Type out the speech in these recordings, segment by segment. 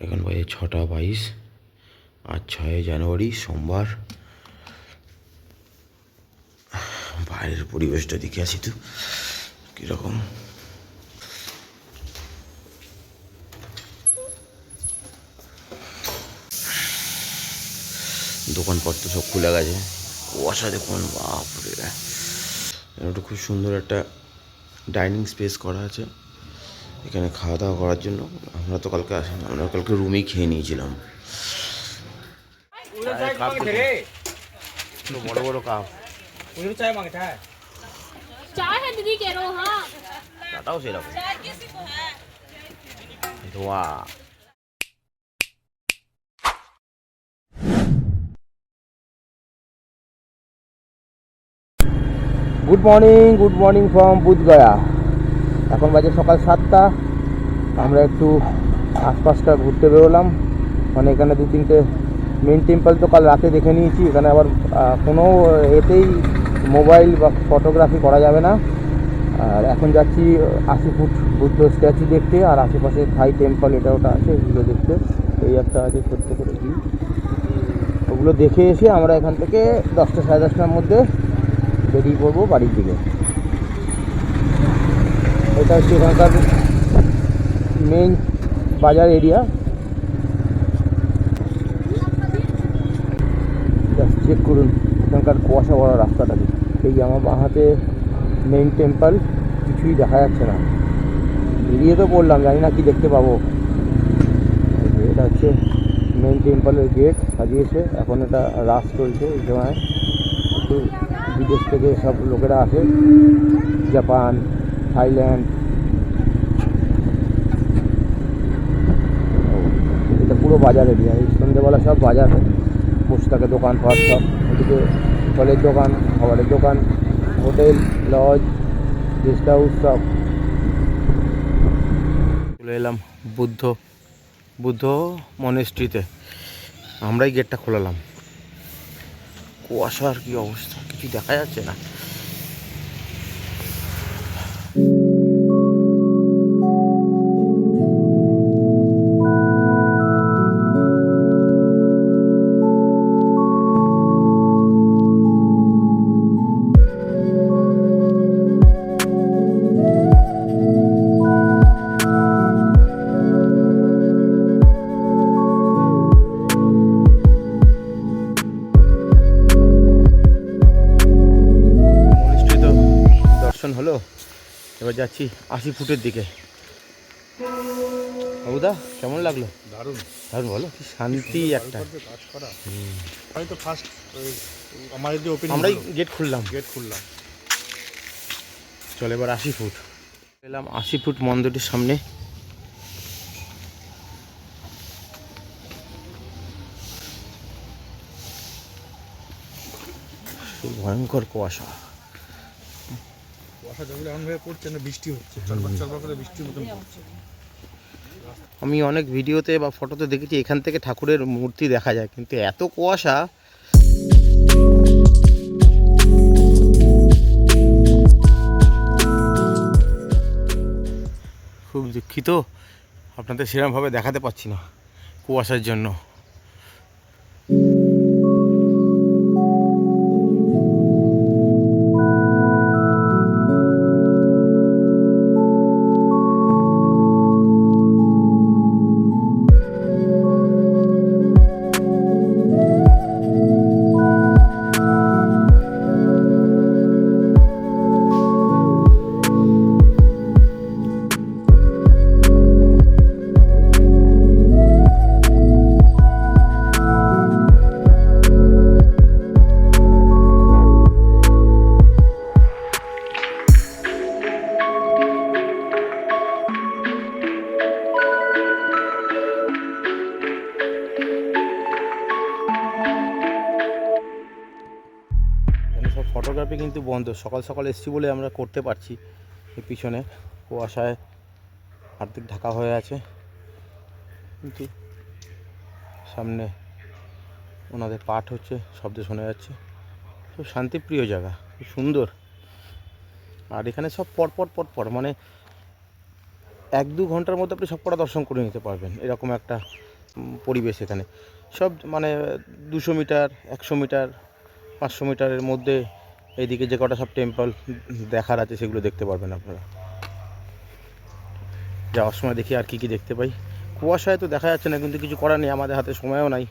এখন বাজে ছটা বাইশ আর ছয় জানুয়ারি, সোমবার। বাইরের পরিবেশটা দেখে আসি তো, কীরকম। দোকানপত্র সব খুলে গেছে। কুয়াশা দেখুন, বাপরে। একটা খুব সুন্দর একটা ডাইনিং স্পেস করা আছে। এখানে খাওয়া দাওয়া করার জন্য। আমরা তো কালকে আসিনি আমরা কালকে রুমেই খেয়ে নিয়েছিলাম কাপ বড় বড় কাপ चाय है दीदी कह रहे हो हाँ চাটাও সেরকম ধোয়া good morning good morning from Bodhgaya এখন বাজে সকাল সাতটা আমরা একটু আশপাশটা ঘুরতে বেরোলাম। মানে এখানে দু তিনটে মেন টেম্পল তো কাল রাতে দেখে নিয়েছি। এখানে আবার কোনো এতেই মোবাইল বা ফটোগ্রাফি করা যাবে না। আর এখন যাচ্ছি আশি ফুট বুদ্ধ স্ট্যাচু দেখতে, আর আশেপাশে থাই টেম্পল এটা ওটা আছে, এগুলো দেখতে। এই একটা আছে ছোট্ট করে কি ওগুলো দেখে এসে আমরা এখান থেকে দশটা সাড়ে দশটার মধ্যে বেরিয়ে পড়ব বাড়ির দিকে। এটা হচ্ছে এখানকার মেন বাজার এরিয়া চেক করুন, এখানকার কুয়াশা ভরা রাস্তাটাকে এই আমার বাঁ হাতে মেইন টেম্পল কিছুই দেখা যাচ্ছে না। বেরিয়ে তো পড়লাম, জানি না কি দেখতে পাবো। এটা হচ্ছে মেইন টেম্পলের গেট সাজিয়েছে। এখন এটা রাস চলছে এই সময়। একটু বিদেশ থেকে সব লোকেরা আসে। জাপান, থাইল্যান্ড এটা পুরো বাজার এরিয়া, এই সন্ধ্যেবেলা সব বাজার বসে থাকে দোকান, পাট সব ওদিকে ফলের দোকান, খাবারের দোকান, হোটেল, লজ, গেস্ট হাউস সব। চলে এলাম বুদ্ধ বুদ্ধ মনেস্ট্রিতে। আমরাই গেটটা খোলালাম। কুয়াশার কি অবস্থা, কিছু দেখা যাচ্ছে না। এবার যাচ্ছি আশি ফুটের দিকে। বাবুদা কেমন লাগল? দারুণ। দারুণ বলো কি শান্তি একটা। কাজ করা। আমি তো ফার্স্ট আমার যদি ওপেনিং আমরাই গেট খুললাম। গেট খুললাম। চলে এবার আশি ফুট। এলাম আশি ফুট মন্দিরটির সামনে। ভয়ঙ্কর কুয়াশা। কুয়াশা যেগুলো এমনভাবে পড়ছে না বৃষ্টি হচ্ছে। চলবার চলবার করে বৃষ্টির মতন পড়ছে। আমি অনেক ভিডিওতে বা ফটোতে দেখেছি এখান থেকে ঠাকুরের মূর্তি দেখা যায় কিন্তু এত কুয়াশা। খুব দুঃখিত আপনাদের সেরকমভাবে দেখাতে পাচ্ছি না কুয়াশার জন্য। কিন্তু বন্ধ। সকাল সকাল এসছি বলে আমরা করতে পারছি। এই পিছনে কুয়াশায় অর্ধেক ঢাকা হয়ে আছে। কিন্তু সামনে ওনাদের পাঠ হচ্ছে, শব্দ শোনা যাচ্ছে। খুব শান্তিপ্রিয় জায়গা, খুব সুন্দর। আর এখানে সব পরপর পর পর মানে এক দু ঘণ্টার মধ্যে আপনি সব কটা দর্শন করে নিতে পারবেন। এরকম একটা পরিবেশ এখানে। সব মানে দুশো মিটার, একশো মিটার, পাঁচশো মিটারের মধ্যে এইদিকে যে কটা সব টেম্পল দেখার আছে সেগুলো দেখতে পারবেন আপনারা। যাওয়ার সময় দেখি আর কি কি দেখতে পাই। কুয়াশায় তো দেখা যাচ্ছে না কিন্তু কিছু করার নেই আমাদের হাতে সময়ও নাই।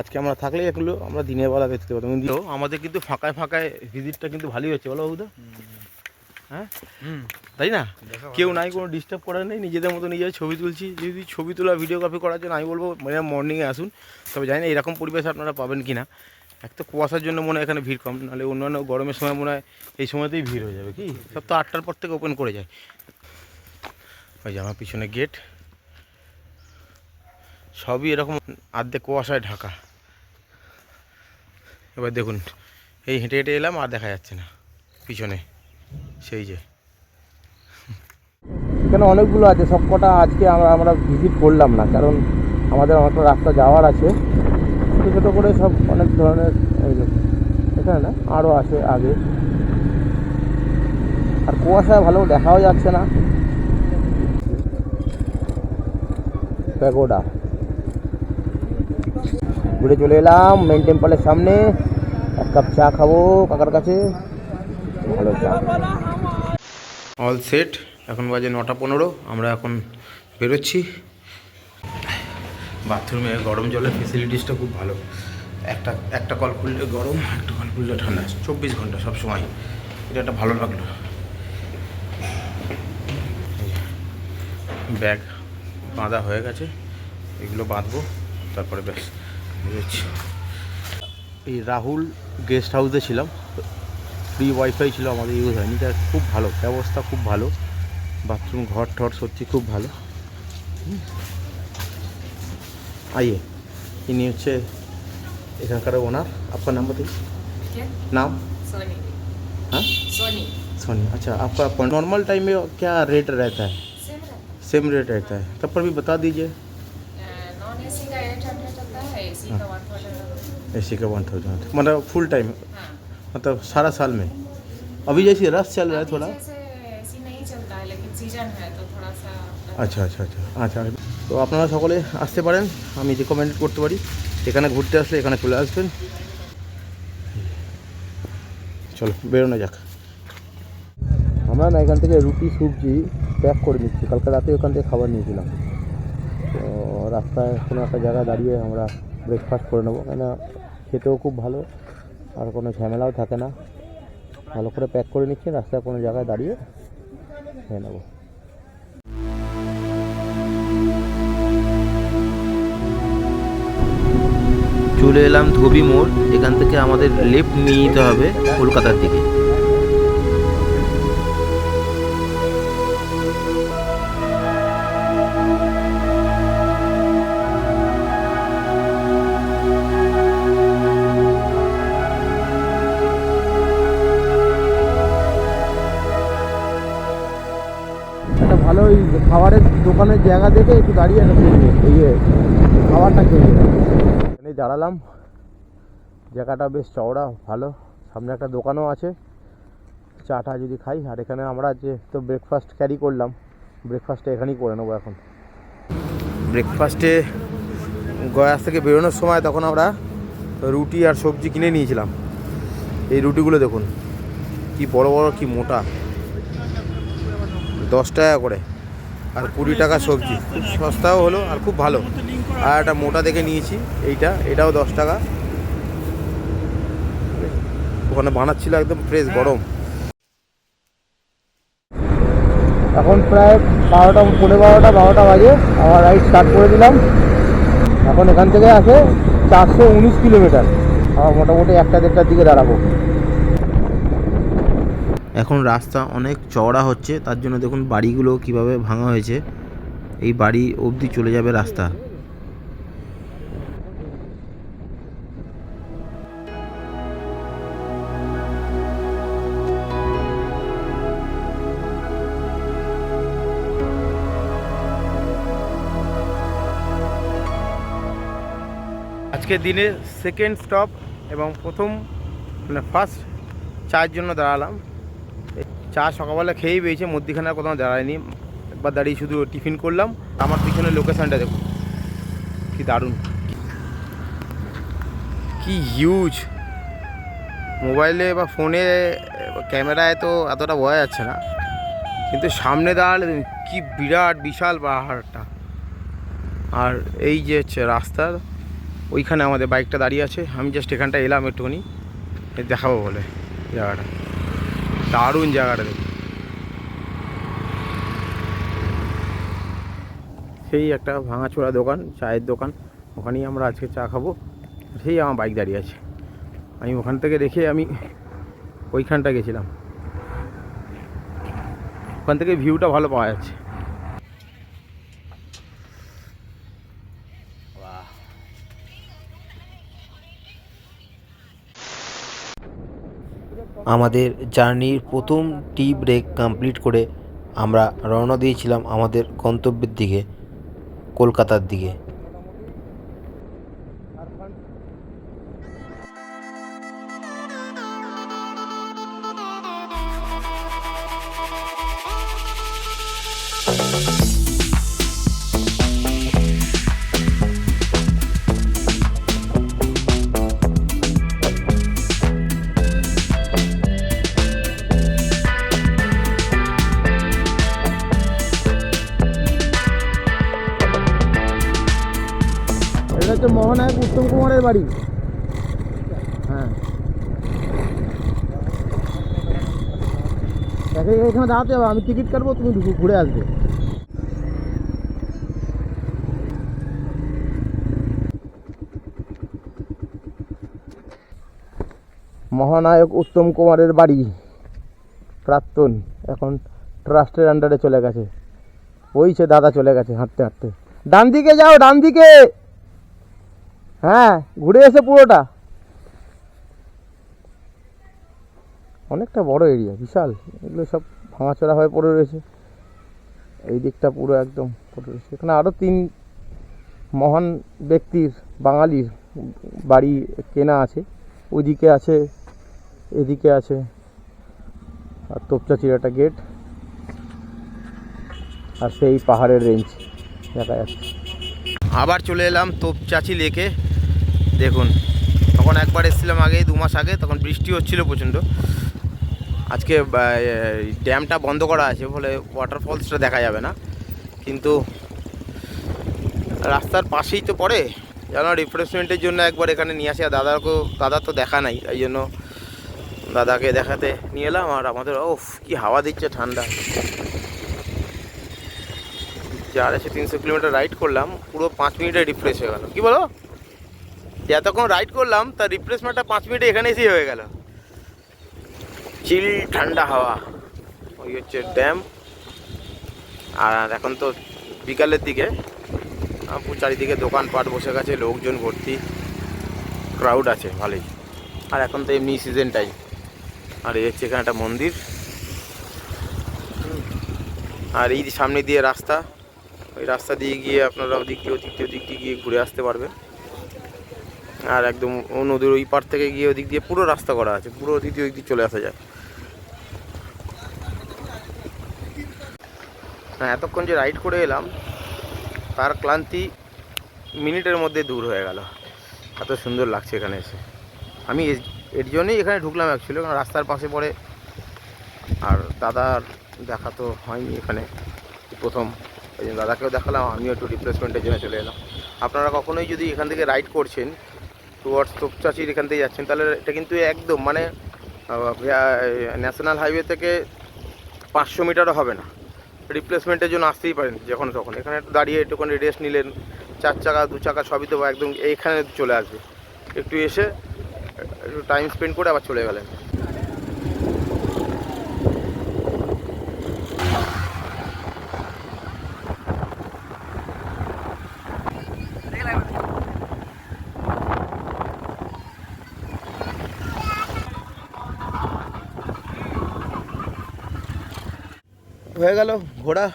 আজকে আমরা থাকলে এগুলো আমরা দিনের বেলা দেখতে পাবো। কিন্তু আমাদের কিন্তু ফাঁকায় ফাঁকায় ভিজিটটা কিন্তু ভালোই হচ্ছে বলো বাবুদা? হ্যাঁ? তাই না? কেউ নাই কোনো ডিস্টার্ব করার নেই নিজেদের মতো নিজের ছবি তুলছি। যদি ছবি তোলা ভিডিওগ্রাফি করার জন্য আমি বলব মানে মর্নিংয়ে আসুন। তবে জানি না এরকম পরিবেশ আপনারা পাবেন কি না এক তো কুয়াশার জন্য মনে হয় এখানে ভিড় কম, নাহলে অন্যান্য গরমের সময় মনে হয় এই সময়তেই ভিড় হয়ে যাবে কি? সব তো আটটার পর থেকে ওপেন করে যায়। ওই যে আমার পিছনে গেট সবই এরকম আর্ধেক কুয়াশায় ঢাকা। এবার দেখুন, এই হেঁটে হেঁটে এলাম আর দেখা যাচ্ছে না, পিছনে। সেই যে। এখানে অনেকগুলো আছে সব কটা আজকে আমরা আমরা ভিজিট করলাম না, কারণ আমাদের অনেকটা রাস্তা যাওয়ার আছে। ছোটো ছোটো করে সব অনেক ধরনের এখানে না আরও আছে আগে। আর কুয়াশায় ভালো দেখাও যাচ্ছে না। প্যাগোডা। ঘুরে চলে এলাম মেন টেম্পলের সামনে। এক কাপ চা খাব কাকার কাছে। ভালো চা। অল সেট এখন বাজে নটা পনেরো, আমরা এখন বেরোচ্ছি। বাথরুমে গরম জলের ফেসিলিটিসটা খুব ভালো। একটা একটা কল খুললে গরম, একটা কল খুললে ঠান্ডা। চব্বিশ ঘণ্টা সব সময়। এটা একটা ভালো লাগল। ব্যাগ বাঁধা হয়ে গেছে। এগুলো বাঁধবো, তারপরে ব্যাস। বেরোচ্ছি। এই রাহুল গেস্ট হাউসে ছিলাম। ফ্রি ওয়াইফাই ছিল, আমাদের ইউজ হয়নি। তার খুব ভালো, ব্যবস্থা খুব ভালো। বাথরুম ঘর ঠর সত্যি খুব ভালো। আইয়ে ইনি হচ্ছে এখানকার ওনার আপনার নাম बताइए क्या नाम सोनी हाँ सोनी सोनी अच्छा आपका नॉर्मल टाइम में क्या रेट रहता है सेम रहता सेम रेट रहता है तब पर भी बता दीजिए है नॉन एसी का एट हंड्रेड होता है एसी का वन थाउजेंड ए सी का वन थाउजेंड मतलब फुल टाइम हाँ मतलब सारा साल में अभी जैसे रस चल रहा है थोड़ा जैसे एसी नहीं चलता है लेकिन सीजन है तो थोड़ा सा আচ্ছা আচ্ছা আচ্ছা আচ্ছা তো আপনারা সকলে আসতে পারেন, আমি রেকমেন্ড করতে পারি। এখানে ঘুরতে আসলে এখানে চলে আসবেন। চলো, বেরোনো যাক। আমরা না এখান থেকে রুটি, সবজি প্যাক করে নিচ্ছি। কালকে রাতে ওখান থেকে খাবার নিয়েছিলাম। তো রাস্তায় কোনো একটা জায়গায় দাঁড়িয়ে আমরা ব্রেকফাস্ট করে নেব। কেন, খেতেও খুব ভালো, আর কোনো ঝামেলাও থাকে না। ভালো করে প্যাক করে নিচ্ছি, রাস্তায় কোনো জায়গায় দাঁড়িয়ে খেয়ে নেব। চলে এলাম ধোবি মোড়, এখান থেকে আমাদের লেফট নিয়ে নিতে হবে কলকাতার দিকে ভালো ওই খাবারের দোকানের জায়গা দেখে একটু দাঁড়িয়ে নিই। খাবারটা খেয়ে দাঁড়ালাম। জায়গাটা বেশ চওড়া, ভালো। সামনে একটা দোকানও আছে। চাটা যদি খাই, আর এখানে আমরা যে তো ব্রেকফাস্ট ক্যারি করলাম ব্রেকফাস্টটা এখানেই করে নেব এখন। ব্রেকফাস্টে গয়াস থেকে বেরোনোর সময় তখন আমরা রুটি আর সবজি কিনে নিয়েছিলাম। এই রুটিগুলো দেখুন, কি বড় বড়, কি মোটা। দশ টাকা করে। আর কুড়ি টাকা সবজি। খুব সস্তাও হলো আর খুব ভালো। আর একটা মোটা দেখে নিয়েছি, এইটা, এটাও দশ টাকা। ওখানে বানাচ্ছিল একদম ফ্রেশ গরম। এখন প্রায় বারোটা পনেরো বারোটা বারোটা বাজে। আমার রাইড স্টার্ট করে দিলাম। এখন এখান থেকে আছে চারশো উনিশ কিলোমিটার। আমার মোটামুটি একটা দেড়টার দিকে দাঁড়াবো। এখন রাস্তা অনেক চওড়া হচ্ছে, তার জন্য দেখুন বাড়িগুলো কীভাবে ভাঙা হয়েছে। এই বাড়ি অবধি চলে যাবে রাস্তা। আজকে দিনে সেকেন্ড স্টপ এবং প্রথম মানে ফার্স্ট চায়ের জন্য দাঁড়ালাম। চা সকালবেলা খেয়েই পেয়েছে মধ্যিখানে কোথাও দাঁড়ায়নি। একবার দাঁড়িয়ে শুধু টিফিন করলাম। আমার পিছনে লোকেশানটা দেখুন কি দারুণ। কি হিউজ মোবাইলে বা ফোনে ক্যামেরায় তো এতটা বোঝা যাচ্ছে না। কিন্তু সামনে দাঁড়ালে কি বিরাট, বিশাল পাহাড়টা। আর এই যে হচ্ছে রাস্তার ওইখানে আমাদের বাইকটা দাঁড়িয়ে আছে। আমি জাস্ট এখানটা এলাম একটুখানি। দেখাবো বলে জায়গাটা। দারুণ জায়গাটা দেখুন। সেই একটা ভাঙাচোরা দোকান, চায়ের দোকান, ওখানেই আমরা আজকে চা খাব। সেই আমার বাইক দাঁড়িয়ে আছে। আমি ওখান থেকে দেখে আমি ওইখানটা গেছিলাম। ওখান থেকে ভিউটা ভালো পাওয়া যাচ্ছে। আমাদের জার্নির প্রথম টি ব্রেক কমপ্লিট করে আমরা রওনা দিয়েছিলাম আমাদের গন্তব্যের দিকে, কলকাতার দিকে। উত্তম কুমারের বাড়ি। হ্যাঁ। এখানে দাঁড়াতে হবে, আমি টিকিট কাটবো, তুমি ঘুরে আসবে। মহানায়ক উত্তম কুমারের বাড়ি, প্রাক্তন, এখন ট্রাস্টের আন্ডারে চলে গেছে। ওই সে দাদা চলে গেছে, হাঁটতে হাঁটতে। ডান দিকে যাও ডান দিকে হ্যাঁ ঘুরে এসে পুরোটা। অনেকটা বড় এরিয়া বিশাল। এগুলো সব ভাঙাচোরা হয়ে পড়ে রয়েছে। এই দিকটা পুরো একদম পড়ে রয়েছে। এখানে আরও তিন মহান ব্যক্তির, বাঙালির বাড়ি কেনা আছে। ওইদিকে আছে, এদিকে আছে, আর তোপচাচির একটা গেট আর সেই পাহাড়ের রেঞ্জ দেখা যাচ্ছে। আবার চলে এলাম তোপচাচি লেকে দেখুন, তখন একবার এসেছিলাম আগে দু মাস আগে, তখন বৃষ্টি হচ্ছিল প্রচণ্ড। আজকে ড্যামটা বন্ধ করা আছে, ফলে ওয়াটারফলসটা দেখা যাবে না। কিন্তু রাস্তার পাশেই তো পড়ে। যেন রিফ্রেশমেন্টের জন্য একবার এখানে নিয়ে আসি, আর দাদাকেও দাদার তো দেখা নাই, তাই জন্য দাদাকে দেখাতে নিয়ে এলাম, আর আমাদের ওফ কি হাওয়া দিচ্ছে ঠান্ডা। যে আড়াইশো তিনশো কিলোমিটার রাইড করলাম, পুরো পাঁচ মিনিটে রিফ্রেশ হয়ে গেল। কী বলো? এতক্ষণ রাইড করলাম, তার রিফ্রেশমেন্টটা পাঁচ মিনিটে এখানে এসেই হয়ে গেল। চিল ঠান্ডা হাওয়া। ওই হচ্ছে ড্যাম আর এখন তো বিকালের দিকে। চারিদিকে দোকানপাট বসে গেছে, লোকজন ভর্তি। ক্রাউড আছে, ভালোই। আর এখন তো এমনি সিজন টাইম আর এই হচ্ছে এখানে একটা মন্দির। আর এই সামনে দিয়ে রাস্তা। ওই রাস্তা দিয়ে গিয়ে আপনারা ওদিক দিয়ে ওদিক দিয়ে ওদিক দিয়ে গিয়ে ঘুরে আসতে পারবেন। আর একদম ও নদীর ওই পার থেকে গিয়ে ওদিক দিয়ে পুরো রাস্তা করা আছে, পুরো ওদিক দিয়ে ওদিক দিয়ে চলে আসা যায়। হ্যাঁ এতক্ষণ যে রাইড করে এলাম, তার ক্লান্তি মিনিটের মধ্যে দূর হয়ে গেল। এত সুন্দর লাগছে এখানে এসে। আমি এর- এর জন্যই এখানে ঢুকলাম অ্যাকচুয়ালি কারণ রাস্তার পাশে পড়ে। আর দাদার দেখা তো হয়নি এখানে, প্রথম। ওই জন্য দাদাকেও দেখালাম, আমিও একটু রিপ্লেসমেন্টের জন্য চলে এলাম। আপনারা কখনোই যদি এখান থেকে রাইড করছেন টুয়ার্ডস তোপচাচির এখান থেকে যাচ্ছেন, তাহলে এটা কিন্তু একদম মানে ন্যাশনাল হাইওয়ে থেকে পাঁচশো মিটারও হবে না। রিপ্লেসমেন্টের জন্য আসতেই পারেন যখন তখন। এখানে একটু দাঁড়িয়ে একটুখানি রেস্ট নিলেন, চার চাকা, দু চাকা, সবই তো একদম এইখানে চলে আসবে। একটু এসে, একটু টাইম স্পেন্ড করে আবার চলে গেলেন। গেল, ঘোড়া,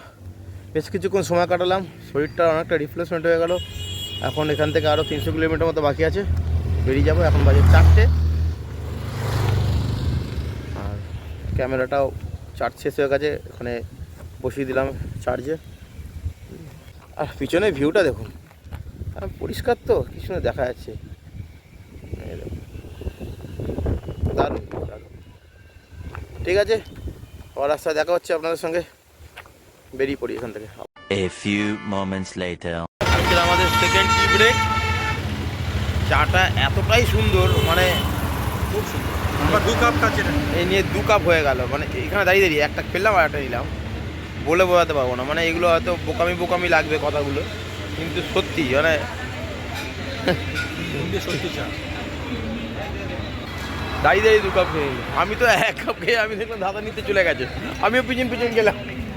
বেশ কিছুক্ষণ সময় কাটালাম, শরীরটা অনেকটা রিফ্রেশমেন্ট হয়ে গেল। এখন এখান থেকে আরও তিনশো কিলোমিটার মতো বাকি আছে, বেরিয়ে যাব, এখন বাজে চারটে। আর ক্যামেরাটাও চার্জ শেষ হয়ে গেছে, এখানে বসিয়ে দিলাম চার্জে আর পিছনে ভিউটা দেখুন পরিষ্কার তো, কিছু না দেখা যাচ্ছে। দারুণ ঠিক আছে, আবার রাস্তায় দেখা হচ্ছে আপনাদের সঙ্গে। বেরিয়ে পড়ি এখান থেকে। A few moments later. আজকের আমাদের সেকেন্ড টি ব্রেক চাটা এতটাই সুন্দর মানে খুব সুন্দর। আমরা দু কাপ খাচ্ছি এই নিয়ে দু কাপ হয়ে গেল মানে এখানে দাঁড়িয়ে দাঁড়িয়ে একটা খেললাম আর একটা নিলাম। বলে বোঝাতে পারব না মানে এগুলো হয়তো বোকামি বোকামি লাগবে কথাগুলো কিন্তু সত্যি মানে সত্যি চা। দাঁড়িয়ে দাঁড়িয়ে দু কাপ খেয়ে আমি তো এক কাপ খেয়ে আমি দেখলাম দাদা নিতে চলে গেছে। আমিও পিছন পিছন গেলাম।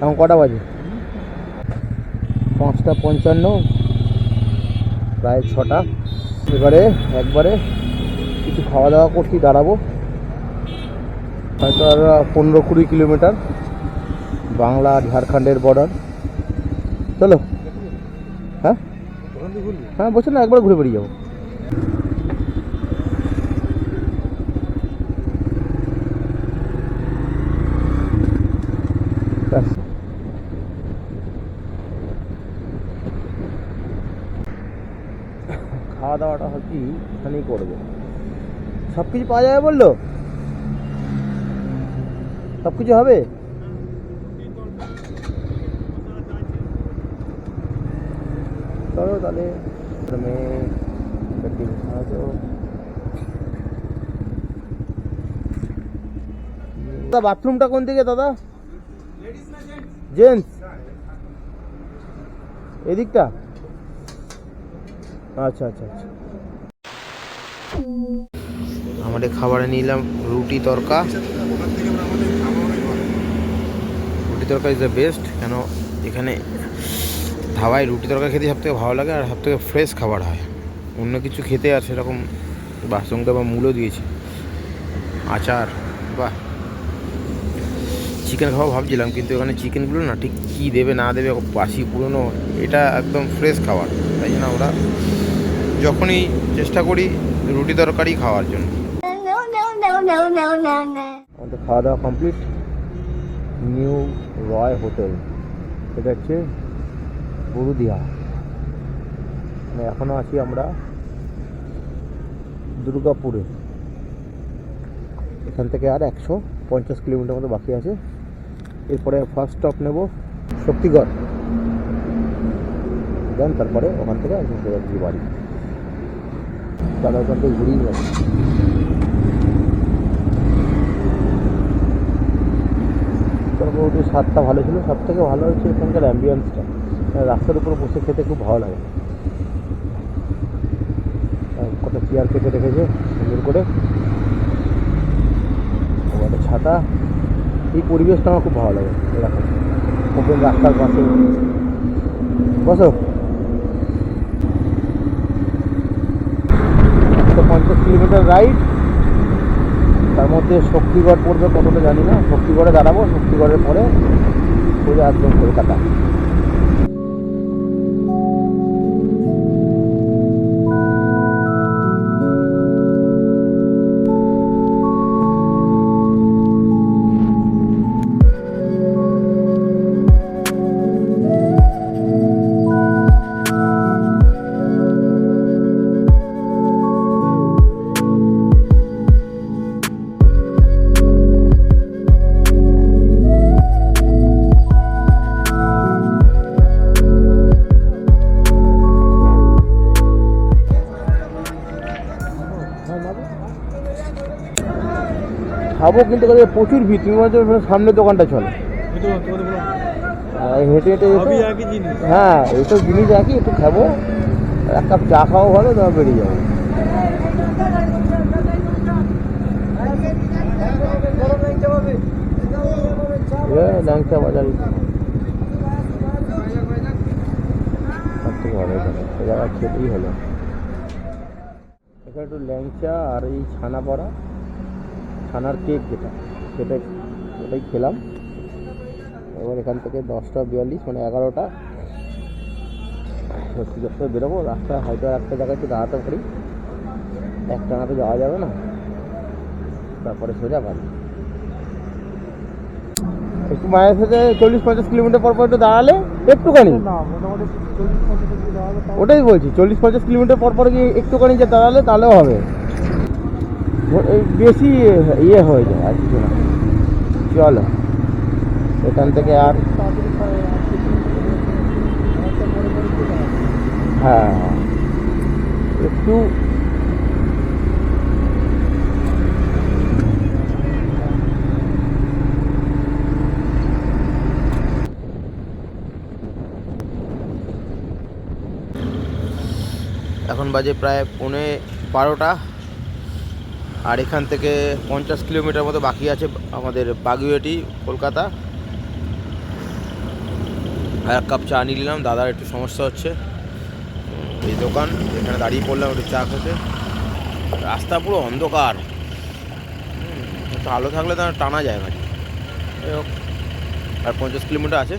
এখন কটা বাজে? পাঁচটা পঞ্চান্ন। প্রায় ছটা। এবারে একবারে কিছু খাওয়া দাওয়া করতে দাঁড়াবো। হয়তো আর পনেরো কুড়ি কিলোমিটার। বাংলা ঝাড়খণ্ডের বর্ডার চলো। হ্যাঁ? হ্যাঁ বলছো না, একবার ঘুরে বেরিয়ে যাব ব্যাস খাওয়া কি ওখানেই করব? সব কিছু পাওয়া যাবে বলল? সব কিছু হবে? চলো তাহলে প্রথমে দাদা, বাথরুমটা কোন দিকে দাদা? জেন্টস। এদিকটা? আচ্ছা আচ্ছা আচ্ছা। আমাদের খাবারে নিলাম, রুটি তরকা। রুটি তরকা ইজ দ্য বেস্ট কেন এখানে ধাবায় রুটি তরকা খেতে সব থেকে ভালো লাগে আর সব থেকে ফ্রেশ খাবার হয়। অন্য কিছু খেতে আর সেরকম বাহ বা মূলও দিয়েছে। আচার বা চিকেন খাওয়া ভাবছিলাম, কিন্তু এখানে চিকেনগুলো না ঠিক কী দেবে, না দেবে বাসি পুরনো, এটা একদম ফ্রেশ খাবার। তাই জন্য আমরা যখনই চেষ্টা করি রুটি তরকারি খাওয়ার জন্য। আমাদের খাওয়া দাওয়া কমপ্লিট নিউ রয় হোটেল এটা হচ্ছে বরুদিয়া মানে এখনও আছি আমরা দুর্গাপুরে। এখান থেকে আর একশো পঞ্চাশ কিলোমিটার মতো বাকি আছে। এরপরে ফার্স্ট স্টপ নেব শক্তিগড়। দেন তারপরে ওখান থেকে সোজাসুজি বাড়ি। তাহলে ওখান থেকে ঘুরিয়ে যাবে মোটামুটি স্বাদটা ভালো ছিল। সব থেকে ভালো হচ্ছে এখানকার অ্যাম্বিয়েন্সটা রাস্তার উপর বসে খেতে খুব ভালো লাগে। কটা চেয়ার কেটে রেখেছে সুন্দর করে। একটা ছাতা। এই পরিবেশটা আমার খুব ভালো লাগে। এরকম। ওপেন রাস্তার পাশে। বসো। পঞ্চাশ কিলোমিটার রাইড তার মধ্যে শক্তিগড় পড়বে কতটা জানি না। শক্তিগড়ে দাঁড়াবো শক্তিগড়ের পরে সোজা একদম কলকাতা। খাব কিন্তু প্রচুর ভিড়। তুমি বলছো সামনে দোকানটা চলে। হেঁটে হেঁটে হ্যাঁ এইসব জিনিস একই একটু খাব। এক কাপ চা খাওয়া ভালো তারপর বেরিয়ে যাব। ল্যাংচা বাজার। সব থেকে ভালো খেতেই হলো। এখানে একটু ল্যাংচা আর এই ছানা পড়া ছানার কেক যেটা সেটাই ওটাই খেলাম। এবার এখান থেকে দশটা বিয়াল্লিশ মানে এগারোটা। সত্যি করতে বেরোবো রাস্তা হয়তো একটা জায়গায় একটু দাঁড়াতে পারি। একটা না তো যাওয়া যাবে না। তারপরে সোজা বাড়ি। একটু মায়ের সাথে চল্লিশ পঞ্চাশ কিলোমিটার পর পর একটু দাঁড়ালে একটুখানি। ওটাই বলছি চল্লিশ পঞ্চাশ কিলোমিটার পর পর গিয়ে একটুখানি যে দাঁড়ালে তাহলেও হবে। বেশি ইয়ে হয়ে যায় আর কিছু না। চলো। এখান থেকে আর হ্যাঁ। একটু এখন বাজে প্রায় পৌনে বারোটা। আর এখান থেকে পঞ্চাশ কিলোমিটার মতো বাকি আছে আমাদের বাগুইয়াটি কলকাতা। আর এক কাপ চা নিয়ে নিলাম। দাদার একটু সমস্যা হচ্ছে। এই দোকান, এখানে দাঁড়িয়ে পড়লাম একটু চা খেতে। রাস্তা পুরো অন্ধকার। আলো থাকলে তো টানা যায় হোক, আর পঞ্চাশ কিলোমিটার আছে।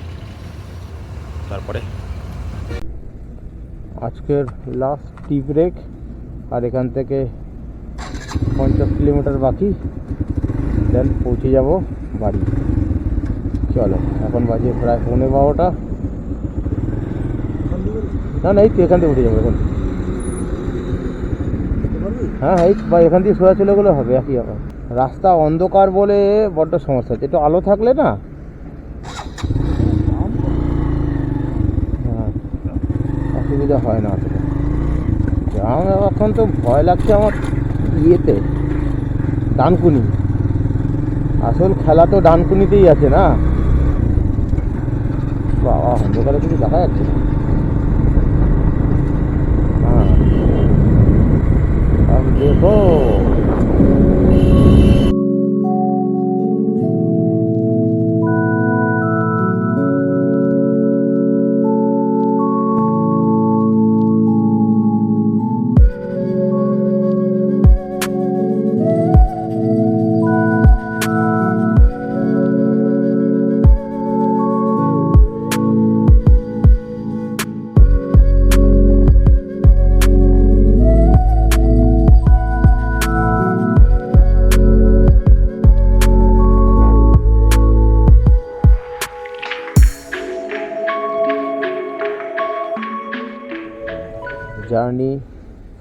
তারপরে। আজকের লাস্ট টি ব্রেক আর এখান থেকে পঞ্চাশ কিলোমিটার বাকি। দেন পৌঁছে যাব বাড়ি। চলো, এখন বাজে প্রায় পৌনে বারোটা। না না, এই তো এখান থেকে উঠে যাব, এখন। হ্যাঁ হ্যাঁ এই বা এখান থেকে সোজা চলে গেলে হবে, একই ব্যাপার। রাস্তা অন্ধকার বলে বড্ড সমস্যা হচ্ছে। একটু আলো থাকলে না? হ্যাঁ অসুবিধা হয় না এখন তো ভয় লাগছে আমার। ইয়েতে, ডানকুনি। আসল খেলা তো ডানকুনিতেই আছে না? বাবা, অন্ধকারে কিছু দেখা যাচ্ছে না। হ্যাঁ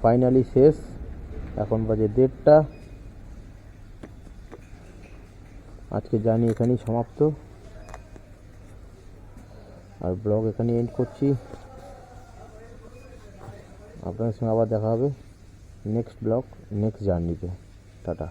ফাইনালি শেষ। এখন বাজে দেড়টা। আজকে জানি এখানেই সমাপ্ত। আর ব্লগ এখানে এন্ড করছি। আপনার সঙ্গে আবার দেখা হবে। নেক্সট ব্লগ, নেক্সট জার্নিতে। টাটা।